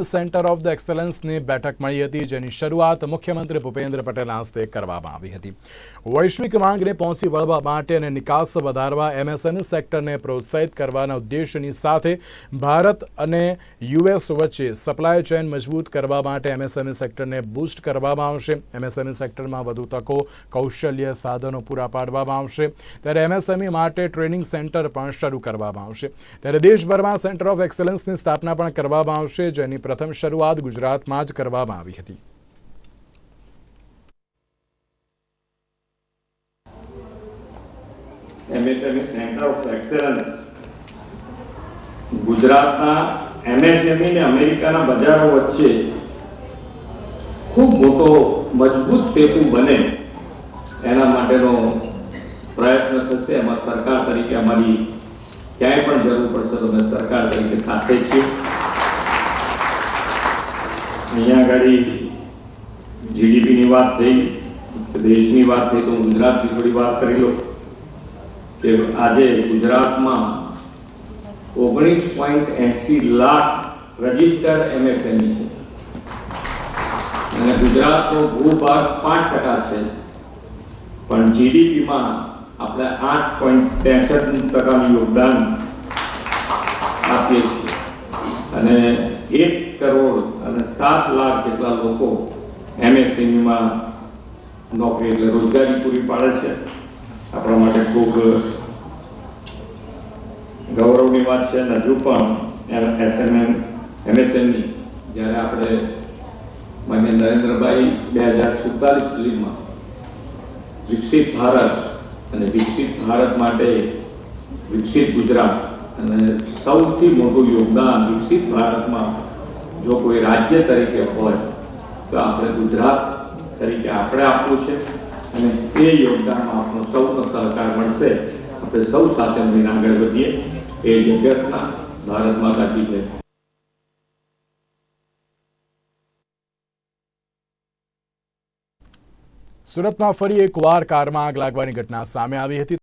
Centre of the એક્સલન્સની બેઠક મળી હતી, જેની શરૂઆત મુખ્યમંત્રી ભૂપેન્દ્ર પટેલના હસ્તે કરવામાં આવી હતી. વૈશ્વિક માંગને પહોંચી વળવા માટે અને નિકાસ વધારવા એમએસએમઈ સેક્ટરને પ્રોત્સાહિત કરવાના ઉદ્દેશની સાથે ભારત અને યુએસ વચ્ચે સપ્લાય ચેઇન મજબૂત કરવા માટે એમએસએમઈ સેક્ટરને બૂસ્ટ કરવામાં આવશે. એમએસએમઈ સેક્ટરમાં વધુ તકો, કૌશલ્ય, સાધનો પૂરા પાડવામાં આવશે. ત્યારે એમએસએમઈ માટે ટ્રેનિંગ સેન્ટર પણ શરૂ કરવામાં આવશે. ત્યારે દેશભરમાં સેન્ટર ઓફ એક્સલન્સની સ્થાપના પણ કરવામાં આવશે, જેની પ્રથમ શરૂઆત ગુજરાતમાં જ કરવામાં આવી હતી. એમએસએમઈ સેન્ટર ઓફ એક્સેલન્સ ગુજરાતના એમએસએમઈ ને અમેરિકાના બજારો વચ્ચે ખૂબ મોટો, મજબૂત સેતુ બને એના માટેનો પ્રયત્ન થશે. એમાં સરકાર તરીકે અમારી ક્યાંય પણ જરૂર પડશે તો અમે સરકાર તરીકે સાથે છીએ. અહીંયા આગળ જીડીપીની વાત થઈ દેશની વાત થઈ, તો ગુજરાતની થોડી વાત કરી લો કે આજે ગુજરાતમાં ઓગણીસ પોઈન્ટ એસી લાખ રજિસ્ટર્ડ એમએસએમઈ છે. અને ગુજરાતનો ભૂભાગ પાંચ ટકા છે. પણ જીડીપીમાં આપણે આઠ પોઈન્ટ ત્રેસઠ ટકાનું યોગદાન આપીએ છીએ. અને એક કરોડ અને સાત લાખ જેટલા લોકો એમએસએમઈમાં નોકરી એટલે રોજગારી પૂરી પાડે છે. આપણા માટે ખૂબ ગૌરવની વાત છે અને હજુ પણ એસએમએમ એમએસએમઈ જ્યારે આપણે માન્ય નરેન્દ્રભાઈ બે હજાર સુડતાલીસ સુધીમાં વિકસિત ભારત અને વિકસિત ભારત માટે વિકસિત ગુજરાત અને સૌથી મોટું યોગદાન વિકસિત ભારતમાં જો કોઈ રાજ્ય તરીકે હોય, તો આપણે ગુજરાત તરીકે આપણે આપવું છે અને એ યોગદાનમાં આપણો સૌનો સહકાર મળશે. આપણે સૌ સાથે મળીને આગળ વધીએ. એ જગતના ભારત માતા છે. સુરતમાં ફરી એકવાર કારમાં આગ લાગવાની ઘટના સામે આવી હતી.